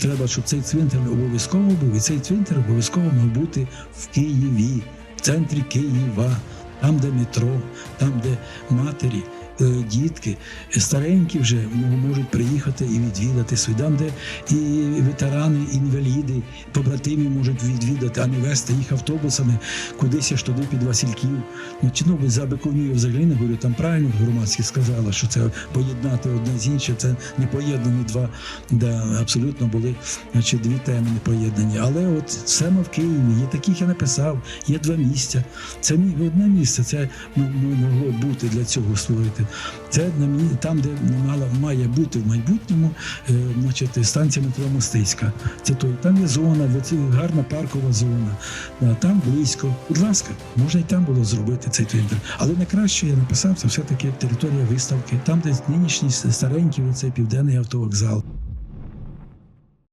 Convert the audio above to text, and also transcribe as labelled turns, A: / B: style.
A: Треба, щоб цей цвинтар обов'язково був, і цей цвинтар обов'язково мав бути в Києві, в центрі Києва, там, де метро, там, де матері, дітки, е, старенькі вже можуть приїхати і відвідати свій там, де і ветерани, інваліди, побратимі можуть відвідати, а не вести їх автобусами кудись аж туди під Васильків. Ну, чи ну, за Беконію взагалі не говорю, там правильно громадські сказала, що це поєднати одне з іншим, це не поєднані два, де абсолютно були значить, дві теми не поєднані. Але от саме в Києві є таких я написав, є два місця. Це одне місце, це м- могло бути для цього створити. Це там, де мала, має бути в майбутньому е, значить, станція метро Мостицька. Це той, там є зона, гарна паркова зона. Там близько. Будь ласка, можна і там було зробити цей твінтер. Але найкраще я написав, це все-таки територія виставки, там, де нинішній старенький оцей південний автовокзал.